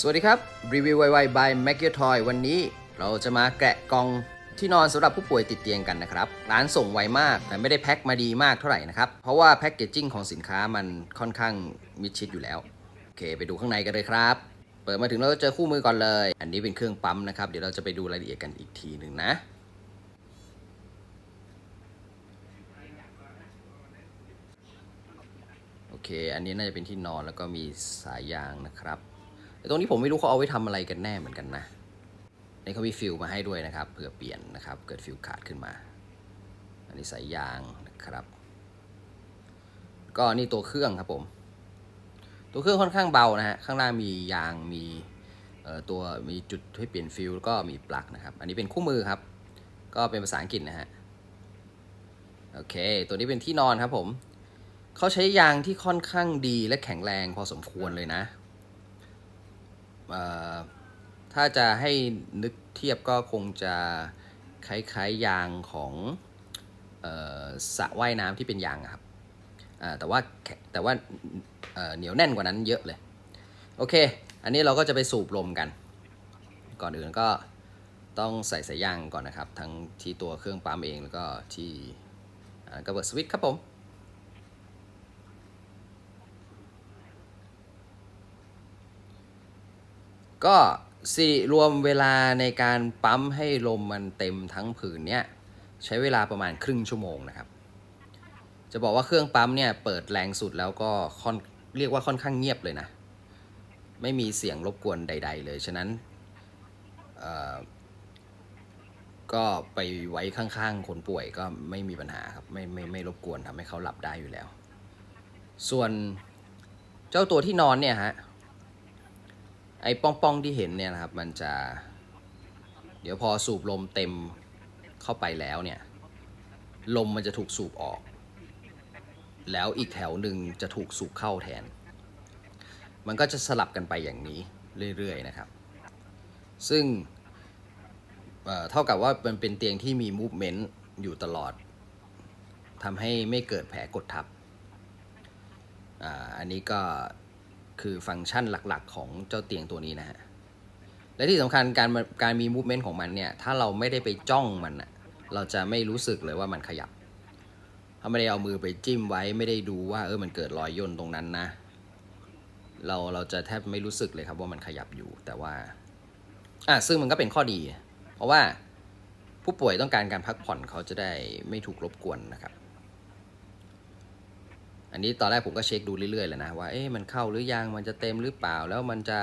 สวัสดีครับ รีวิวไวๆ by m a g i Toy วันนี้เราจะมาแกะกล่องที่นอนสำหรับผู้ป่วยติดเตียงกันนะครับ ร้านส่งไวมากแต่ไม่ได้แพ็คมาดีมากเท่าไหร่นะครับ เพราะว่าแพ็กเกจจิ้งของสินค้ามันค่อนข้างมิดชิดอยู่แล้ว โอเค ไปดูข้างในกันเลยครับ เปิดมาถึงเราก็เจอคู่มือก่อนเลย อันนี้เป็นเครื่องปั๊มนะครับ เดี๋ยวเราจะไปดูรายละเอียดกันอีกทีหนึ่งนะ โอเค อันนี้น่าจะเป็นที่นอนแล้วก็มีสายยางนะครับ ต่ตรงนี้ผมไม่รู้เขาเอาไว้ทำอะไรกันแน่เหมือนกันนะนี่เขามีฟิลมาให้ด้วยนะครับเผื่อเปลี่ยนนะครับเกิดฟิลขาดขึ้นมา อันนี้สายยางนะครับ ก็นี่ตัวเครื่องครับผม ตัวเครื่องค่อนข้างเบานะฮะข้างล่างมียางมีตัวมีจุดให้เปลี่ยนฟิลก็มีปลั๊กนะครับ อันนี้เป็นคู่มือครับ ก็เป็นภาษาอังกฤษนะฮะโอเค ตัวนี้เป็นที่นอนครับผมเขาใช้ยางที่ค่อนข้างดีและแข็งแรงพอสมควรเลยนะ ถ้าจะให้นึกเทียบก็คงจะคล้ายๆยางของออสระว่ายน้ำที่เป็นยางครับแต่ว่าแต่ว่าเเหนียวแน่นกว่านั้นเยอะเลย โอเค อันนี้เราก็จะไปสูบลมกัน ก่อนอื่นก็ต้องใส่สายยางก่อนนะครับ ทั้งที่ตัวเครื่องปั๊มเองแล้วก็ที่กระเบิดสวิตช์ครับผม ก็สิรวมเวลาในการปั๊มให้ลมมันเต็มทั้งผืนเนี้ยใช้เวลาประมาณครึ่งชั่วโมงนะครับ จะบอกว่าเครื่องปั๊มเนี่ยเปิดแรงสุดแล้วก็ค่อนเรียกว่าค่อนข้างเงียบเลยนะ ไม่มีเสียงรบกวนใด ๆ เลย ฉะนั้นก็ไปไว้ข้างๆ คนป่วยก็ไม่มีปัญหาครับไม่ไม่ไม่รบกวนทำให้เขาหลับได้อยู่แล้ว ส่วนเจ้าตัวที่นอนเนี่ยฮะ ไอ้ป้องๆที่เห็นเนี่ยนะครับ มันจะ เดี๋ยวพอสูบลมเต็มเข้าไปแล้วเนี่ย ลมมันจะถูกสูบออก แล้วอีกแถวหนึ่งจะถูกสูบเข้าแทน มันก็จะสลับกันไปอย่างนี้เรื่อยๆนะครับ ซึ่งเท่ากับว่ามันเป็นเตียงที่มีมูฟเมนต์อยู่ตลอดทำให้ไม่เกิดแผลกดทับออันนี้ก็ คือฟังก์ชันหลักๆ ของเจ้าเตียงตัวนี้นะฮะ และที่สำคัญการการมีมูฟเมนต์ของมันเนี่ย ถ้าเราไม่ได้ไปจ้องมันอะเราจะไม่รู้สึกเลยว่ามันขยับ ถ้าไม่ได้เอามือไปจิ้มไว้ไม่ได้ดูว่าเออมันเกิดรอยย่นตรงนั้นนะ เราเราจะแทบไม่รู้สึกเลยครับว่ามันขยับอยู่ แต่ว่า อะซึ่งมันก็เป็นข้อดี เพราะว่าผู้ป่วยต้องการการพักผ่อนเขาจะได้ไม่ถูกรบกวนนะครับ อันนี้ตอนแรกผมก็เช็คดูเรื่อยๆเลยนะว่าเอ๊ะมันเข้าหรือยังมันจะเต็มหรือเปล่าแล้วมันจะ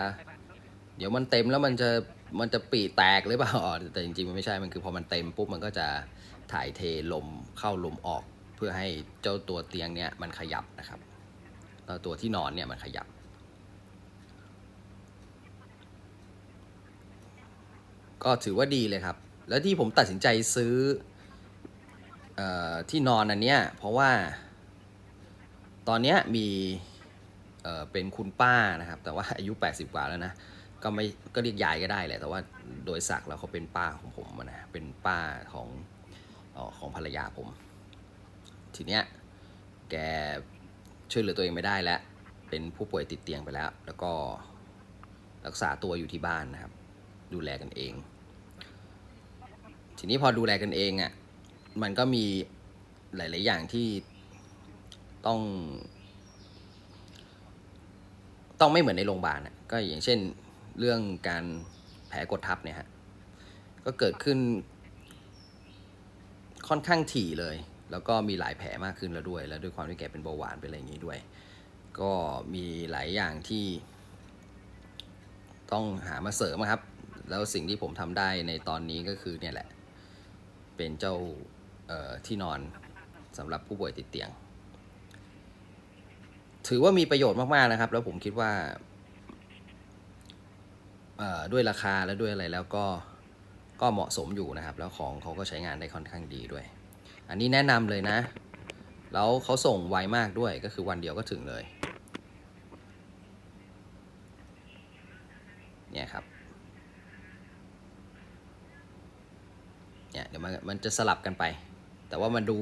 เดี๋ยวมันเต็มแล้วมันจะมันจะปีแตกหรือเปล่าแต่จริงๆมันไม่ใช่มันคือพอมันเต็มปุ๊บมันก็จะถ่ายเทลมเข้าลมออก เพื่อให้เจ้าตัวเตียงเนี่ยมันขยับนะครับแล้วตัวที่นอนเนี่ยมันขยับ ก็ถือว่าดีเลยครับ แล้วที่ผมตัดสินใจซื้อออที่นอนอันเนี้ยเพราะว่า ตอนนี้มีเอ่อเป็นคุณป้านะครับ แต่ว่าอายุ 80 กว่าแล้วนะ ก็ไม่ก็เรียกยายก็ได้แหละ แต่ว่าโดยศักดิ์แล้วเขาเป็นป้าของผมนะ เป็นป้าของออของภรรยาผม ทีเนี้ยแกช่วยเหลือตัวเองไม่ได้แล้ว เป็นผู้ป่วยติดเตียงไปแล้ว แล้วก็รักษาตัวอยู่ที่บ้านนะครับ ดูแลกันเอง ทีนี้พอดูแลกันเองอะ่ะ มันก็มีหลาย ๆ อย่างที่ ต้อง ต้องไม่เหมือนในโรงพยาบาลอะก็อย่างเช่นเรื่องการแผลกดทับเนี่ยฮะก็เกิดขึ้น ค่อนข้างถี่เลย แล้วก็มีหลายแผลมากขึ้นแล้วด้วย แล้วด้วยความที่แกเป็นเบาหวานเป็นอะไรอย่างนี้ด้วย ก็มีหลายอย่างที่ ต้องหามาเสริมครับ แล้วสิ่งที่ผมทำได้ในตอนนี้ก็คือเนี่ยแหละ เป็นเจ้าที่นอนสำหรับผู้ป่วยติดเตียง ถือว่ามีประโยชน์มากๆนะครับ แล้วผมคิดว่าด้วยราคาและด้วยอะไรแล้วก็ก็เหมาะสมอยู่นะครับ แล้วของเขาก็ใช้งานได้ค่อนข้างดีด้วย อันนี้แนะนำเลยนะ แล้วเขาส่งไวมากด้วยก็คือวันเดียวก็ถึงเลยเนี่ยครับเนี่ยเดี๋ยวมันมันจะสลับกันไป แต่ว่ามันดู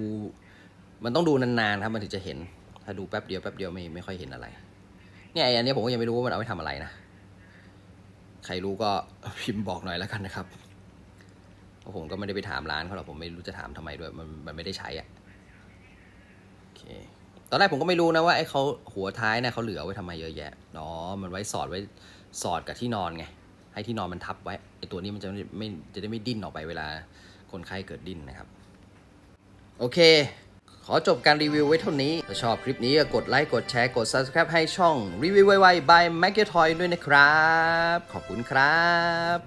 มันต้องดูนานๆครับมันถึงจะเห็น ถ้าดูแป๊บเดียวแป๊บเดียวไม่ไม่ค่อยเห็นอะไร เนี่ยไอ้อันนี้ผมก็ยังไม่รู้ว่ามันเอาไปทำอะไรนะ ใครรู้ก็พิมพ์บอกหน่อยแล้วกันนะครับเพราะผมก็ไม่ได้ไปถามร้านเขาหรอกผมไม่รู้จะถามทำไมด้วยมันมันไม่ได้ใช้อะโอเคตอนแรกผมก็ไม่รู้นะว่าไอ้เขาหัวท้ายเนี่ยเขาเหลือไว้ทำไมเยอะแยะอ๋อมันไว้สอดไว้สอดกับที่นอนไงให้ที่นอนมันทับไว้ไอ้ตัวนี้มันจะไม่ไม่จะได้ไม่ดิ้นออกไปเวลาคนไข้เกิดดิ้นนะครับ โอเค ขอจบการรีวิวไว้เท่านี้ ถ้าชอบคลิปนี้ก็กดไลค์กดแชร์กด Subscribe ให้ช่องรีวิวไวๆ by m a g g i e Toy ด้วยนะครับ ขอบคุณครับ